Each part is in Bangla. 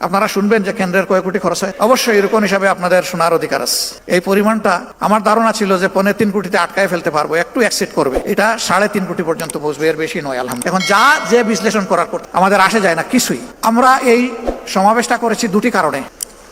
আপনারা শুনবেন যে কেন্দ্রের কয়েক কোটি খরচ হয়। অবশ্যই এরকম হিসাবে আপনাদের শোনার অধিকার আছে। এই পরিমাণটা আমার ধারণা ছিল যে পনে তিন কোটিতে আটকায় ফেলতে পারব, একটু অ্যাক্সিড করবে। এটা সাড়ে তিন কোটি পর্যন্ত পৌঁছবে, এর বেশি নয় আলহাম এখন যা যে বিশ্লেষণ করার আমাদের আসে যায় না কিছুই। আমরা এই সমাবেশটা করেছি দুটি কারণে।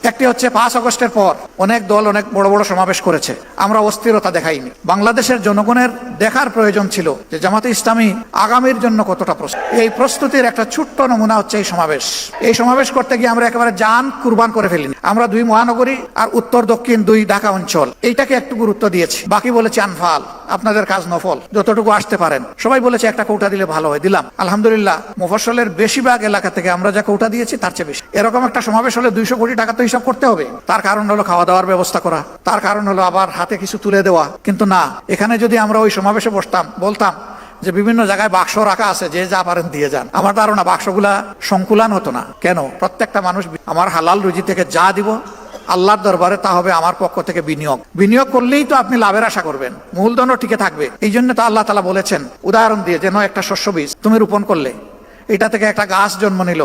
একটি হচ্ছে পাঁচ আগস্টের পর অনেক দল অনেক বড় বড় সমাবেশ করেছে। আমরা অস্থিরতা দেখাইনি। বাংলাদেশের জনগণের দেখার প্রয়োজন ছিল যে জামাতে ইসলামী আগামীর জন্য কতটা প্রস্তুত। এই প্রস্তুতির একটা ছোট্ট নমুনা হচ্ছে এই সমাবেশ। এই সমাবেশ করতে গিয়ে আমরা একেবারে যান কুরবান করে ফেলিনি। আমরা দুই মহানগরী আর উত্তর, দক্ষিণ, দুই ঢাকা অঞ্চল। এইটাকে একটু গুরুত্ব দিয়েছি। বাকি বলেছে আনফাল। আপনাদের কাজ নফল। যতটুকু আসতে পারেন। সবাই বলেছে একটা কৌটা দিলে ভালো হয়। দিলাম। আলহামদুলিল্লাহ, মুফসলের বেশিরভাগ এলাকা থেকে আমরা যা কৌটা দিয়েছি, তার চেয়ে বেশি। এরকম একটা সমাবেশ হলে দুইশো কোটি টাকা তো হিসাব করতে হবে। তার কারণ হলো খাওয়া দাওয়ার ব্যবস্থা করা। তার কারণ হলো আবার হাতে কিছু তুলে দেওয়া। কিন্তু না, এখানে যদি আমরা ওই সমাবেশে বসতাম, বলতাম যে বিভিন্ন জায়গায় বাক্স রাখা আছে, যে যা পারেন দিয়ে যান। আমার ধারণা বাক্সগুলা সংকুলান হতো না। কেন? প্রত্যেকটা মানুষ আমার হালাল রুজি থেকে যা দিব, আল্লাহর দরবারে তা হবে আমার পক্ষ থেকে বিনিয়োগ। বিনিয়োগ করলেই তো আপনি লাভের আশা করবেন। মূলধনও টিকে থাকবে। এই জন্য তো আল্লাহ তালা বলেছেন, উদাহরণ দিয়ে যেন একটা শস্য বীজ তুমি রোপণ করলে। এটা থেকে একটা গাছ জন্ম নিল।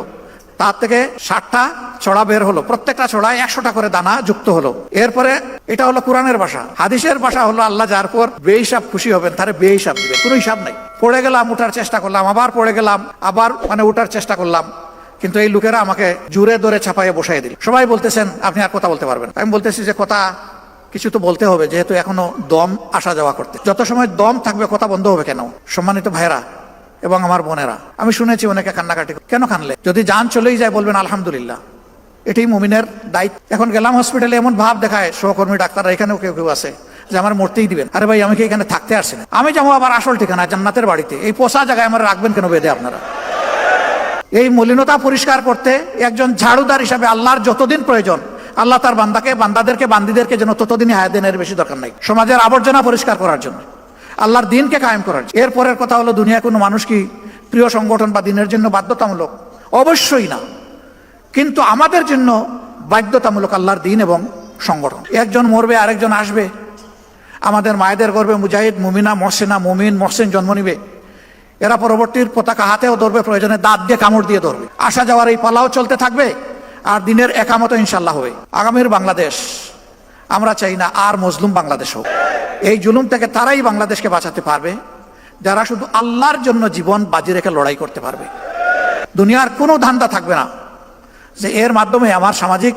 তার থেকে ষাটটা ছড়া বের হলো। প্রত্যেকটা ছড়ায় একশোটা করে দানা যুক্ত হলো। এরপরে এটা হলো কোরআনের ভাষা। হাদিসের ভাষা হলো আল্লাহ যার পর বেহিসাব খুশি হবেন, তারে বেহিসাব দিবে কোনো হিসাব নাই। পড়ে গেলাম, উঠার চেষ্টা করলাম, আবার পড়ে গেলাম, আবার মানে উঠার চেষ্টা করলাম। কিন্তু এই লোকেরা আমাকে জুড়ে ধরে ছাপাইয়ে বসাই দিল। সবাই বলতেছেন, আপনি আর কথা বলতে পারবেন আমি বলতেছি যে, কথা কিছু তো বলতে হবে, যেহেতু এখনও দম আসা যাওয়া করতে। যত সময় দম থাকবে, কথা বন্ধ হবে কেন? সম্মানিত ভাইরা এবং আমার বোনেরা। আমি শুনেছি অনেকে কান্নাকাটি কেন কানলে? যদি যান চলেই যায় বলবেন, আলহামদুলিল্লাহ। এটাই মুমিনের দায়িত্ব। এখন গেলাম হসপিটালে এমন ভাব দেখায়, সহকর্মী, ডাক্তাররা এখানেও কেউ কেউ আছে যে আমার মরতেই দিবেন। আরে ভাই, আমি কি এখানে থাকতে আসছি না? আমি যাব আবার আসল ঠিকানা জান্নাতের বাড়িতে। এই পোষা জায়গায় আমার রাখবেন কেন বেদে আপনারা? এই মলিনতা পরিষ্কার করতে একজন ঝাড়ুদার হিসাবে আল্লাহর যতদিন প্রয়োজন, আল্লাহ তার বান্দাকে, বান্দাদেরকে, বান্দিদেরকে যেন ততদিনই হায়াত দেন বেশি দরকার নাই। সমাজের আবর্জনা পরিষ্কার করার জন্য। আল্লাহর দিনকে কায়েম করার। এরপরের কথা হলো দুনিয়া কোনো মানুষ কি প্রিয় সংগঠন বা দিনের জন্য বাধ্যতামূলক? অবশ্যই না। কিন্তু আমাদের জন্য বাধ্যতামূলক আল্লাহর দিন এবং সংগঠন। একজন মরবে, আরেকজন আসবে। আমাদের মায়েদের গর্বে মুজাহিদ, মুমিনা, মহসেনা, মুমিন, মহসেন জন্ম নিবে। এরা পরবর্তীর পতাকা হাতেও ধরবে, প্রয়োজনে দাঁত দিয়ে কামড় দিয়ে ধরবে। আসা যাওয়ার এই পালাও চলতে থাকবে আর দিনের একামত ইনশাল্লাহ হবে। আগামীর বাংলাদেশ আমরা চাই না আর মজলুম বাংলাদেশ হোক। এই জুলুম থেকে তারাই বাংলাদেশকে বাঁচাতে পারবে, যারা শুধু আল্লাহর জন্য জীবন বাজি রেখে লড়াই করতে পারবে। দুনিয়ার কোনো ধান্দা থাকবে না যে এর মাধ্যমে আমার সামাজিক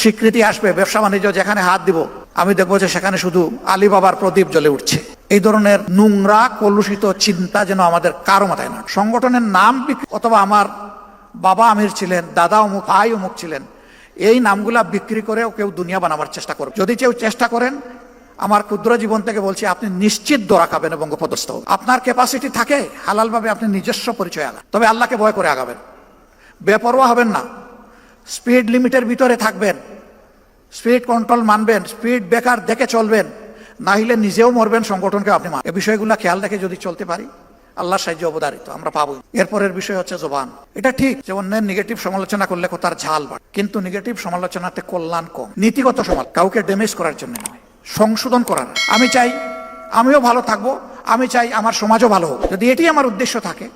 স্বীকৃতি আসবে, ব্যবসা বাণিজ্য যেখানে হাত দিব, আমি দেখব যে সেখানে শুধু আলী বাবার প্রদীপ জ্বলে উঠছে। এই ধরনের নোংরা, কলুষিত চিন্তা যেন আমাদের কারও মাথায় না সংগঠনের নাম অথবা আমার বাবা আমির ছিলেন, দাদা অমুক, ভাই অমুক ছিলেন, এই নামগুলা বিক্রি করেও কেউ দুনিয়া বানাবার চেষ্টা করবে। যদি কেউ চেষ্টা করেন আমার ক্ষুদ্র জীবন থেকে বলছি, আপনি নিশ্চিত দোরা খাবেন এবং আপনার ক্যাপাসিটি থাকে, হালালভাবে আপনি নিজস্ব পরিচয় আগান তবে আল্লাহকে ভয় করে আগাবেন। বেপরোয়া হবেন না। স্পিড লিমিটের ভিতরে থাকবেন। স্পিড কন্ট্রোল মানবেন। স্পিড বেকার দেখে চলবেন। না হলে নিজেও মরবেন সংগঠনকে আপনি মান এই বিষয়গুলো খেয়াল রেখে যদি চলতে পারি আল্লাহর সাহায্য অবদারিত আমরা পাবো এরপরের বিষয় হচ্ছে জবান। এটা ঠিক যে অন্যের নেগেটিভ সমালোচনা করলে তার ঝাল বাড়ে। কিন্তু নেগেটিভ সমালোচনাতে কল্যাণ কম। নীতিগত সমাল কাউকে ড্যামেজ করার জন্য নয়। সংশোধন করার। আমি চাই আমিও ভালো থাকব, আমি চাই আমার সমাজও ভালো হোক। যদি এটি আমার উদ্দেশ্য থাকে,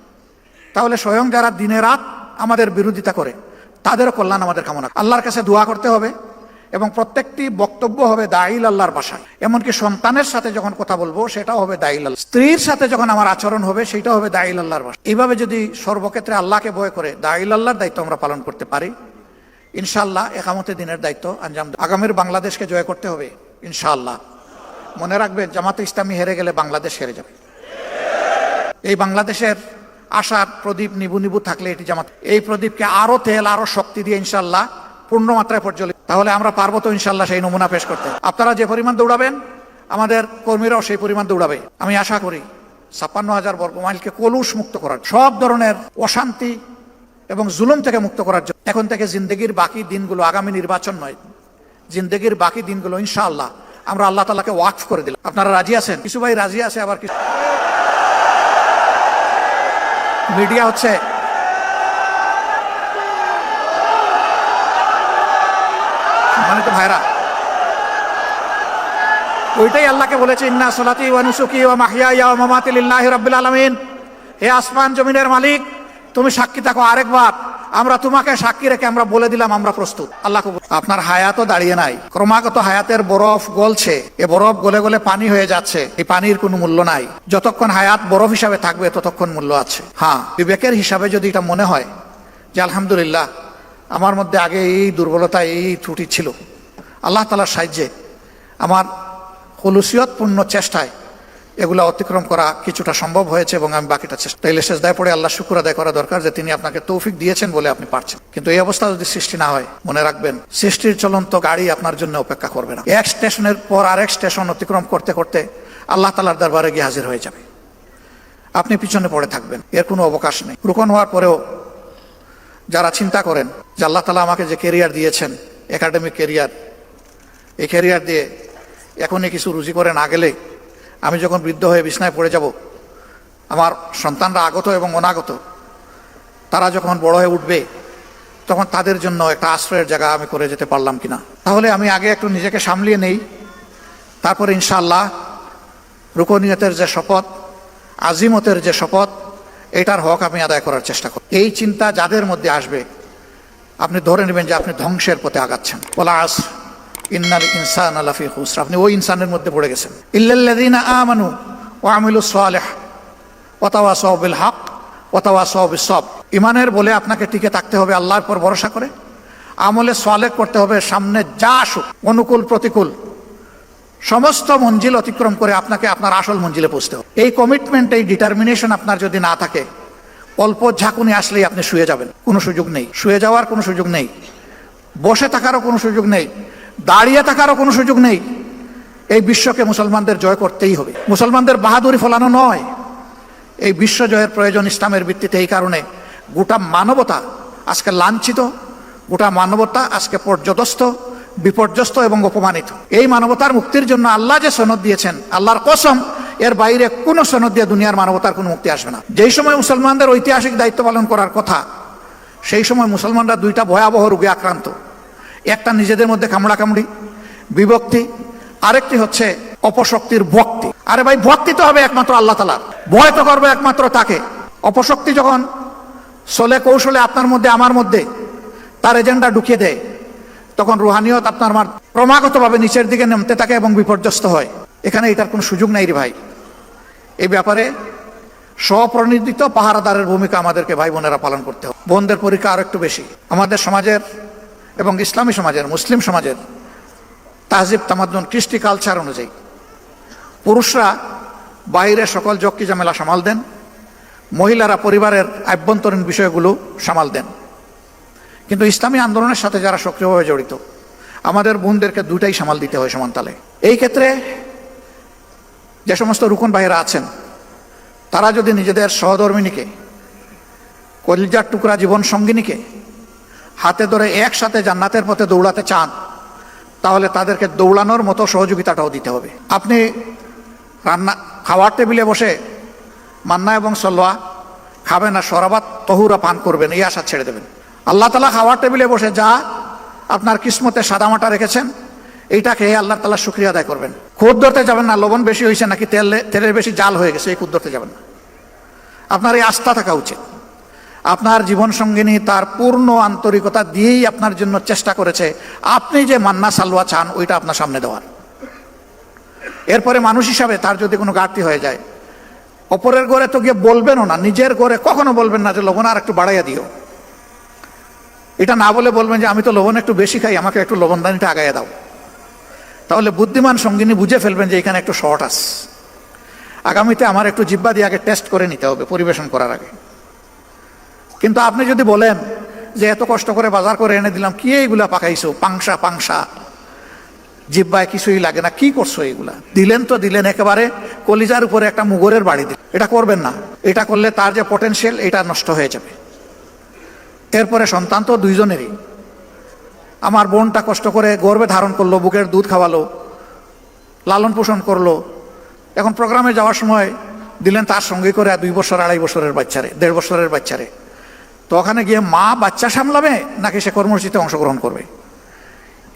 তাহলে স্বয়ং যারা দিনে রাত আমাদের বিরোধিতা করে, তাদেরও কল্যাণ আমাদের কামনা আল্লাহর কাছে দোয়া করতে হবে এবং প্রত্যেকটি বক্তব্য হবে দাইল আল্লাহর ভাষায়। এমনকি সন্তানের সাথে যখন কথা বলব, সেটাও হবে দাইল আল্লাহ। স্ত্রীর সাথে যখন আমার আচরণ হবে, সেটাও হবে দাইল আল্লাহর ভাষা। এইভাবে যদি সর্বক্ষেত্রে আল্লাহকে ভয় করে দাইল আল্লাহর দায়িত্ব আমরা পালন করতে পারি, ইনশাআল্লাহ একামতে দিনের দায়িত্ব আঞ্জাম আগামীর বাংলাদেশকে জয় করতে হবে। ইনশাআল্লাহ। মনে রাখবেন, জামাতে ইসলামী হেরে গেলে বাংলাদেশ হেরে যাবে। এই বাংলাদেশের আশার প্রদীপ নিবু নিবু থাকলে এটি জামাত। এই প্রদীপকে আরও তেল, আরও শক্তি দিয়ে ইনশাল্লাহ পূর্ণ মাত্রায় প্রজ্বলিত। তাহলে আমরা পারব তো ইনশাল্লাহ সেই নমুনা পেশ করতে। আপনারা যে পরিমাণ দৌড়াবেন, আমাদের কর্মীরাও সেই পরিমাণ দৌড়াবে। আমি আশা করি ছাপ্পান্ন হাজার বর্গ মাইলকে কলুষ মুক্ত করার, সব ধরনের অশান্তি এবং জুলুম থেকে মুক্ত করার জন্য। এখন থেকে জিন্দগির বাকি দিনগুলো আগামী নির্বাচন নয় জিন্দগির বাকি দিনগুলো, ইনশাআল্লাহ, আমরা আল্লাহ তালাকে ওয়াকফ করে দিলাম। আপনারা রাজি আছেন? কিছু ভাই রাজি আছে আবার কিছু? মিডিয়া হচ্ছে সম্মানিত ভাইরা, ওইটাই আল্লাহকে বলেছে, ইন্না সলাতি ওয়া নুসুকি ওয়া মাহিয়া ওয়া মামাতি লিল্লাহি রাব্বিল আলামিন। হে আসমান জমিনের মালিক, তুমি সাক্ষী থাকো আরেকবার। আমরা তোমাকে সাক্ষী রেখে আমরা বলে দিলাম, আমরা প্রস্তুত। আল্লাহ। আপনার হায়াতও দাঁড়িয়ে নাই। ক্রমাগত হায়াতের বরফ গলছে। এ বরফ গলে গলে পানি হয়ে যাচ্ছে। এই পানির কোনো মূল্য নাই। যতক্ষণ হায়াত বরফ হিসাবে থাকবে, ততক্ষণ মূল্য আছে। হ্যাঁ বিবেকের হিসাবে যদি এটা মনে হয় যে আলহামদুলিল্লাহ, আমার মধ্যে আগে এই দুর্বলতা, এই ত্রুটি ছিল। আল্লাহ তালার সাহায্যে আমার হলুসিয়তপূর্ণ চেষ্টায় এগুলো অতিক্রম করা কিছুটা সম্ভব হয়েছে এবং আমি বাকিটা চেষ্টা তাইলে শেষ দায় পড়ে আল্লাহ শুকুর আদায় করা দরকার যে তিনি আপনাকে তৌফিক দিয়েছেন বলে আপনি পারছেন। কিন্তু এই অবস্থা যদি সৃষ্টি না হয়, মনে রাখবেন, সৃষ্টির চলন্ত গাড়ি আপনার জন্য অপেক্ষা করবে না। এক স্টেশনের পর আরেক স্টেশন অতিক্রম করতে করতে আল্লাহ তালার দরবারে গিয়ে হাজির হয়ে যাবে। আপনি পিছনে পড়ে থাকবেন, এর কোনো অবকাশ নেই। রুকন হওয়ার পরেও যারা চিন্তা করেন যে আল্লাহ তালা আমাকে যে কেরিয়ার দিয়েছেন একাডেমিক কেরিয়ার এই কেরিয়ার দিয়ে এখনই কিছু রুজি করে না গেলে আমি যখন বৃদ্ধ হয়ে বিছনায় পড়ে যাব, আমার সন্তানরা আগত এবং অনাগত, তারা যখন বড় হয়ে উঠবে, তখন তাদের জন্য একটা আশ্রয়ের জায়গা আমি করে যেতে পারলাম কিনা। তাহলে আমি আগে একটু নিজেকে সামলিয়ে নেই, তারপরে ইনশাআল্লাহ রুকনিয়তের যে শপথ, আজিমতের যে শপথ, এটার হক আমি আদায় করার চেষ্টা করি এই চিন্তা যাদের মধ্যে আসবে, আপনি ধরে নেবেন যে আপনি ধ্বংসের পথে আগাচ্ছেন। বলা আস ইন্নাল ইনসান আলাফি হুসরা আপনি ওই ইনসানের মধ্যে পড়ে গেছেন। ইল্লাল্লাযীনা আমানু ওয়া আমিলুস সালিহ, ওয়া তাওয়াসাউ বিল হক ওয়া তাওয়াসাউ বিস সব ইমানের বলে আপনাকে টিকে থাকতে হবে আল্লাহর পর ভরসা করে। আমলে সালেহ করতে হবে সামনে যা আসুক, অনুকূল, প্রতিকূল। সমস্ত মঞ্জিল অতিক্রম করে আপনাকে আপনার আসল মঞ্জিলে পৌঁছতে হবে। এই কমিটমেন্ট এই ডিটারমিনেশন আপনার যদি না থাকে, অল্প ঝাঁকুনি আসলেই আপনি শুয়ে যাবেন। কোনো সুযোগ নেই। শুয়ে যাওয়ার কোনো সুযোগ নেই। বসে থাকারও কোনো সুযোগ নেই। দাঁড়িয়ে থাকারও কোনো সুযোগ নেই। এই বিশ্বকে মুসলমানদের জয় করতেই হবে। মুসলমানদের বাহাদুরি ফলানো নয়। এই বিশ্ব জয়ের প্রয়োজন ইসলামের ভিত্তিতে এই কারণে গোটা মানবতা আজকে লাঞ্ছিত, গোটা মানবতা আজকে পর্যদস্ত, বিপর্যস্ত এবং অপমানিত। এই মানবতার মুক্তির জন্য আল্লাহ যে সনদ দিয়েছেন, আল্লাহর কসম, এর বাইরে কোনো সনদ দিয়ে দুনিয়ার মানবতার কোনো মুক্তি আসবে না। যেই সময় মুসলমানদের ঐতিহাসিক দায়িত্ব পালন করার কথা, সেই সময় মুসলমানরা দুইটা ভয়াবহ রোগে আক্রান্ত। একটা নিজেদের মধ্যে কামড়া কামড়ি বিভক্তি, আরেকটি হচ্ছে অপশক্তির ভক্তি। আরে ভাই, ভক্তি তো হবে একমাত্র আল্লাহ তালার ভয় তো করবে একমাত্র তাকে। অপশক্তি যখন চলে কৌশলে আপনার মধ্যে, আমার মধ্যে তার এজেন্ডা ঢুকিয়ে দেয়, তখন রুহানিয়ত আপনার আমার ক্রমাগতভাবে নিচের দিকে নামতে থাকে এবং বিপর্যস্ত হয়। এখানে এটার কোনো সুযোগ নাই রে ভাই। এই ব্যাপারে স্বপ্রণোদিত পাহারাদারের ভূমিকা আমাদেরকে ভাই বোনেরা পালন করতে হবে। বোনদের পরীক্ষা আরও একটু বেশি। আমাদের সমাজের এবং ইসলামী সমাজের, মুসলিম সমাজের তাহজিব, তামাদ্দুন, কৃষ্টি কালচার অনুযায়ী। পুরুষরা বাইরে সকল জক্কি ঝামেলা সামাল দেন, মহিলারা পরিবারের আভ্যন্তরীণ বিষয়গুলো সামাল দেন। কিন্তু ইসলামী আন্দোলনের সাথে যারা সক্রিয়ভাবে জড়িত, আমাদের বোনদেরকে দুটাই সামাল দিতে হয় সমানতালে এই ক্ষেত্রে যে সমস্ত রুকন ভাইয়েরা আছেন, তারা যদি নিজেদের সহধর্মিনীকে, কলিজার টুকরা জীবন সঙ্গিনীকে হাতে ধরে একসাথে জান্নাতের পথে দৌড়াতে চান, তাহলে তাদেরকে দৌড়ানোর মতো সহযোগিতাটাও দিতে হবে। আপনি রান্না, খাওয়ার টেবিলে বসে মান্না এবং সল্লোয়া খাবেন না সরাবাত তহুরা পান করবেন, এই আশা ছেড়ে দেবেন। আল্লাহ তালা খাওয়ার টেবিলে বসে যা আপনার কিসমতে সাদামাটা রেখেছেন, এইটা খেয়ে আল্লাহ তালা শুক্রিয়া আদায় করবেন। খুদ ধরতে যাবেন না, লবণ বেশি হয়েছে নাকি তেল, তেলের বেশি জাল হয়ে গেছে, এই খুদ ধরতে যাবেন না। আপনার এই আস্থা থাকা উচিত। আপনার জীবন সঙ্গিনী তার পূর্ণ আন্তরিকতা দিয়েই আপনার জন্য চেষ্টা করেছে। আপনি যে মান্না সালোয়া চান, ওইটা আপনার সামনে দেওয়ার। এরপরে মানুষ হিসাবে তার যদি কোনো ঘাটতি হয়ে যায়, অপরের ঘরে তো গিয়ে বলবেনও না, নিজের ঘরে কখনো বলবেন না যে লবণ আর একটু বাড়াইয়া দিও। এটা না বলে বলবেন যে, আমি তো লবণ একটু বেশি খাই, আমাকে একটু লবণদানিটা আগাইয়া দাও। তাহলে বুদ্ধিমান সঙ্গিনী বুঝে ফেলবেন যে, এখানে একটু শর্ট আস আগামীতে আমার একটু জিব্বা দিয়ে আগে টেস্ট করে নিতে হবে, পরিবেশন করার আগে। কিন্তু আপনি যদি বলেন যে এত কষ্ট করে বাজার করে এনে দিলাম, কি এইগুলা পাকাইছো? পাংসা পাংসা জিব্বায় কিছুই লাগে না, কি করছ এইগুলা? দিলেন তো দিলেন, একেবারে কলিজার উপরে একটা মুগরের বাড়ি দিলেন। এটা করবেন না। এটা করলে তার যে পটেনশিয়াল এটা নষ্ট হয়ে যাবে। এরপরে সন্তান তো দুইজনেরই। আমার বোনটা কষ্ট করে গর্বে ধারণ করল, বুকের দুধ খাওয়ালো, লালন পোষণ করল। এখন প্রোগ্রামে যাওয়ার সময় দিলেন তার সঙ্গে করে দুই বছর, আড়াই বছরের বাচ্চারে, দেড় বছরের বাচ্চারে। তো ওখানে গিয়ে মা বাচ্চা সামলাবে নাকি সে কর্মসূচিতে অংশগ্রহণ করবে?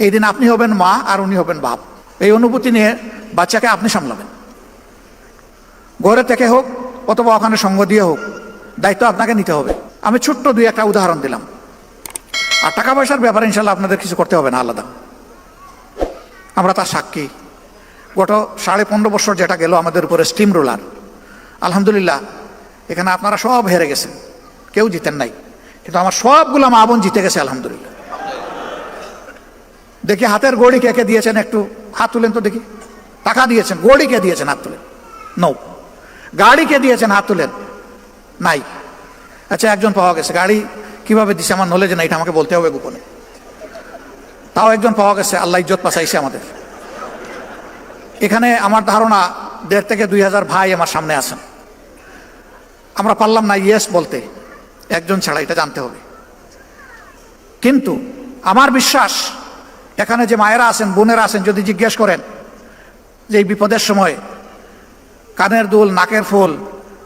এই দিন আপনি হবেন মা আর উনি হবেন বাপ। এই অনুভূতি নিয়ে বাচ্চাকে আপনি সামলাবেন। ঘরে থেকে হোক অথবা ওখানে সঙ্গ দিয়ে হোক, দায়িত্ব আপনাকে নিতে হবে। আমি ছোট্ট দুই একটা উদাহরণ দিলাম। আর টাকা পয়সার ব্যাপারে ইনশাল্লাহ আপনাদের কিছু করতে হবে না, আলাদা। আমরা তার সাক্ষী। গত সাড়ে পনেরো বছর যেটা গেল আমাদের উপরে স্টিম রোলার আলহামদুলিল্লাহ, এখানে আপনারা সব হেরে গেছেন। কেউ জিতেন নাই। কিন্তু আমার সবগুলো মা বোন জিতে গেছে, আলহামদুলিল্লাহ। দেখি হাতের গড়ি কে কে দিয়েছেন একটু, হাত তুলেন তো দেখি। টাকা দিয়েছেন, গড়ি কে দিয়েছেন, হাত তুলেন। নৌ গাড়ি কে দিয়েছেন, হাত তুলেন। নাই। আচ্ছা একজন পাওয়া গেছে। গাড়ি কীভাবে দিছে আমার নলেজ না এটা আমাকে বলতে হবে গোপনে। তাও একজন পাওয়া গেছে, আল্লাহ ইজ্জত পাশাইছে আমাদের। এখানে আমার ধারণা, দেড় থেকে দুই হাজার ভাই আমার সামনে আছেন। আমরা পারলাম না ইয়েস বলতে। একজন ছাড়া এটা জানতে হবে। কিন্তু আমার বিশ্বাস, এখানে যে মায়েরা আছেন, বোনেরা আছেন, যদি জিজ্ঞেস করেন যে এই বিপদের সময় কানের দুল, নাকের ফুল,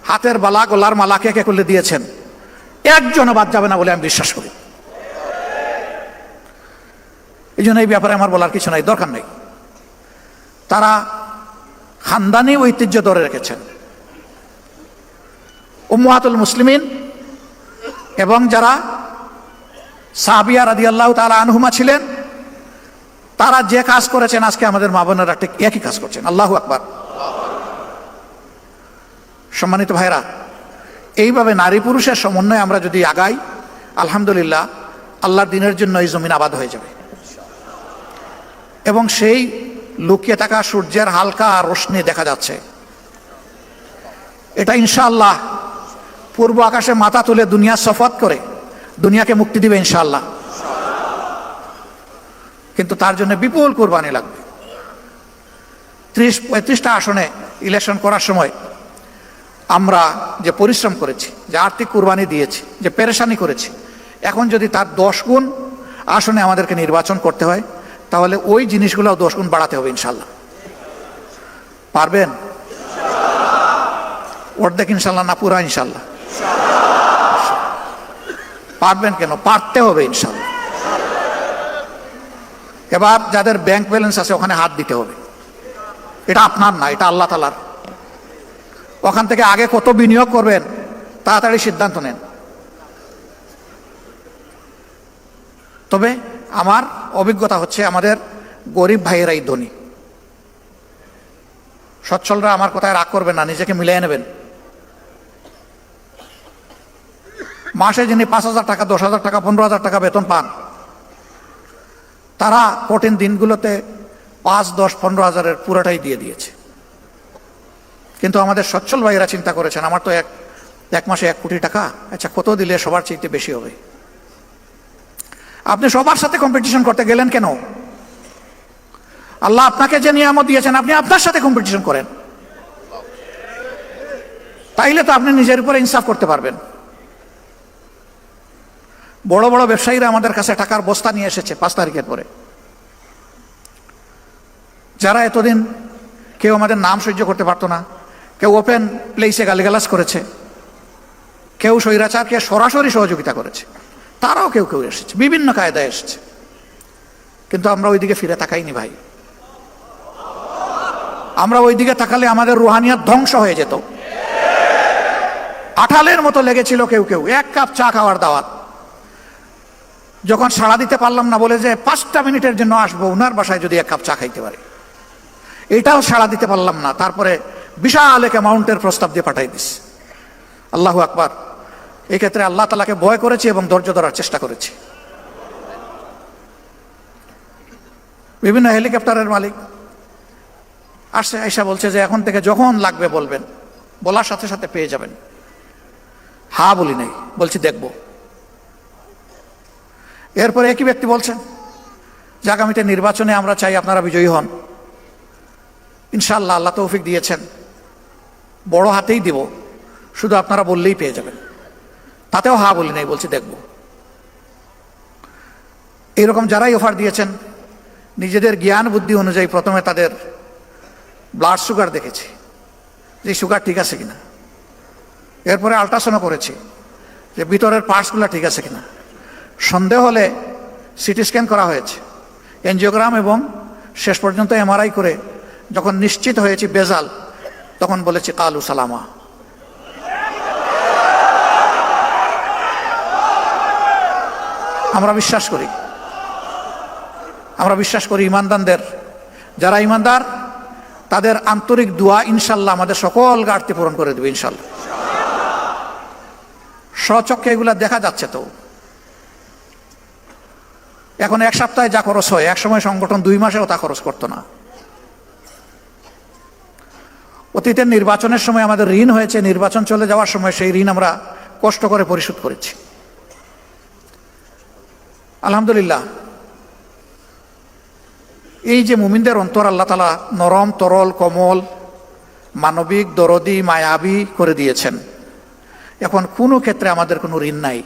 হাতের বালা, গোলার মালা কে কে করলে দিয়েছেন, একজনও বাদ যাবে না বলে আমি বিশ্বাস করি। এই জন্য এই ব্যাপারে আমার বলার কিছু নাই, দরকার নেই। তারা খানদানি ঐতিহ্য ধরে রেখেছেন। উম্মাতুল মুসলিমিন এবং যারা সাবিয়া রাদি আল্লাহ তালা আনহুমা ছিলেন, তারা যে কাজ করেছেন আজকে আমাদের মা বোনেরা ঠিক একই কাজ করছেন। আল্লাহ আকবার। সম্মানিত ভাইরা এইভাবে নারী পুরুষের সমন্বয়ে আমরা যদি আগাই, আলহামদুলিল্লাহ আল্লাহর দিনের জন্য এই জমিন আবাদ হয়ে যাবে। এবং সেই লুকিয়ে থাকা সূর্যের হালকা রোশনি দেখা যাচ্ছে। এটা ইনশাআল্লাহ পূর্ব আকাশে মাথা তুলে দুনিয়া সফত করে, দুনিয়াকে মুক্তি দিবে ইনশাল্লাহ কিন্তু তার জন্য বিপুল কোরবানি লাগবে। ত্রিশ, পঁয়ত্রিশটা আসনে ইলেকশন করার সময় আমরা যে পরিশ্রম করেছি, যে আর্থিক কোরবানি দিয়েছি, যে পেরেশানি করেছি, এখন যদি তার দশ গুণ আসনে আমাদেরকে নির্বাচন করতে হয়, তাহলে ওই জিনিসগুলো দশ গুণ বাড়াতে হবে ইনশাল্লাহ পারবেন? অর্ধেক ইনশাল্লাহ না পুরা ইনশাল্লাহ পারবেন কেন? পারতে হবে ইনশাল্লাহ এবার যাদের ব্যাংক ব্যালেন্স আছে, ওখানে হাত দিতে হবে। এটা আপনার না, এটা আল্লাহ তালার ওখান থেকে আগে কত বিনিয়োগ করবেন, তাড়াতাড়ি সিদ্ধান্ত নেন। তবে আমার অভিজ্ঞতা হচ্ছে, আমাদের গরিব ভাইয়েরাই ধনী। সচ্ছলরা আমার কথায় রাগ করবেন না, নিজেকে মিলিয়ে নেবেন। মাসে যিনি পাঁচ হাজার টাকা, দশ হাজার টাকা, পনেরো হাজার টাকা বেতন পান, তারা কঠিন দিনগুলোতে পাঁচ, দশ, পনেরো হাজারের পুরোটাই দিয়ে দিয়েছে। কিন্তু আমাদের সচ্ছল ভাইয়েরা চিন্তা করেছেন, আমার তো এক এক মাসে এক কোটি টাকা আচ্ছা কত দিলে সবার চাইতে বেশি হবে? আপনি সবার সাথে কম্পিটিশন করতে গেলেন কেন? আল্লাহ আপনাকে যে নিয়ামত দিয়েছেন, আপনি আপনার সাথে কম্পিটিশন করেন। তাইলে তো আপনি নিজের উপরে ইনসাফ করতে পারবেন। বড় বড় ব্যবসায়ীরা আমাদের কাছে টাকার বস্তা নিয়ে এসেছে পাঁচ তারিখের পরে। যারা এতদিন কেউ আমাদের নাম সহ্য করতে পারতো না, কেউ ওপেন প্লেসে গালিগালাজ করেছে, কেউ স্বৈরাচারকে সরাসরি সহযোগিতা করেছে, তারাও কেউ কেউ এসেছে, বিভিন্ন কায়দায় এসেছে। কিন্তু আমরা ওইদিকে ফিরে তাকাইনি ভাই। আমরা ওইদিকে তাকালে আমাদের রুহানিয়াত ধ্বংস হয়ে যেত। আঠালের মতো লেগেছিল কেউ কেউ, এক কাপ চা খাওয়ার দাওয়াত। যখন সাড়া দিতে পারলাম না, বলে যে পাঁচটা মিনিটের জন্য আসব, উনার বাসায় যদি এক কাপ চা খাইতে পারে। এটাও সাড়া দিতে পারলাম না, তারপরে বিশাল এক অ্যামাউন্টের প্রস্তাব দিয়ে পাঠাই দিস। আল্লাহ আকবার। এই ক্ষেত্রে আল্লাহ তালাকে ভয় করেছি এবং ধৈর্য ধরার চেষ্টা করেছি। বিভিন্ন হেলিকপ্টারের মালিক আসছে আইসা বলছে যে এখন থেকে যখন লাগবে বলবেন, বলার সাথে সাথে পেয়ে যাবেন। হা বলি নাই, বলছি দেখব। এরপরে একই ব্যক্তি বলছেন, যে আগামীতে নির্বাচনে আমরা চাই আপনারা বিজয়ী হন। ইনশাল্লাহ আল্লাহ তৌফিক দিয়েছেন। বড় হাতেই দিব, শুধু আপনারা বললেই পেয়ে যাবেন। তাতেও হা বলি নাই, বলছি দেখব। এইরকম যারাই অফার দিয়েছেন, নিজেদের জ্ঞান বুদ্ধি অনুযায়ী প্রথমে তাদের ব্লাড সুগার দেখেছি, যে সুগার ঠিক আছে কিনা। এরপরে আল্ট্রাসাউন্ড করেছি, যে ভিতরের পার্টসগুলো ঠিক আছে কিনা। সন্দেহ হলে সিটি স্ক্যান করা হয়েছে। এনজিওগ্রাম এবং শেষ পর্যন্ত এমআরআই করে যখন নিশ্চিত হয়েছি বেজাল, তখন বলেছি, কালু সালামা। আমরা বিশ্বাস করি। আমরা বিশ্বাস করি ইমানদানদের যারা ইমানদার, তাদের আন্তরিক দোয়া ইনশাল্লাহ আমাদের সকল ঘাটতি পূরণ করে দেবে ইনশাল্লাহ। স্বচক্ষে এগুলা দেখা যাচ্ছে তো। এখন এক সপ্তাহে যা খরচ হয়, এক সময় সংগঠন দুই মাসেও তা খরচ করতো না। অতীতের নির্বাচনের সময় আমাদের ঋণ হয়েছে, নির্বাচন চলে যাওয়ার সময় সেই ঋণ আমরা কষ্ট করে পরিশোধ করেছি। আলহামদুলিল্লাহ, এই যে মুমিনদের অন্তর আল্লাহ তালা নরম, তরল, কমল, মানবিক, দরদি, মায়াবী করে দিয়েছেন। এখন কোনো ক্ষেত্রে আমাদের কোনো ঋণ নাই।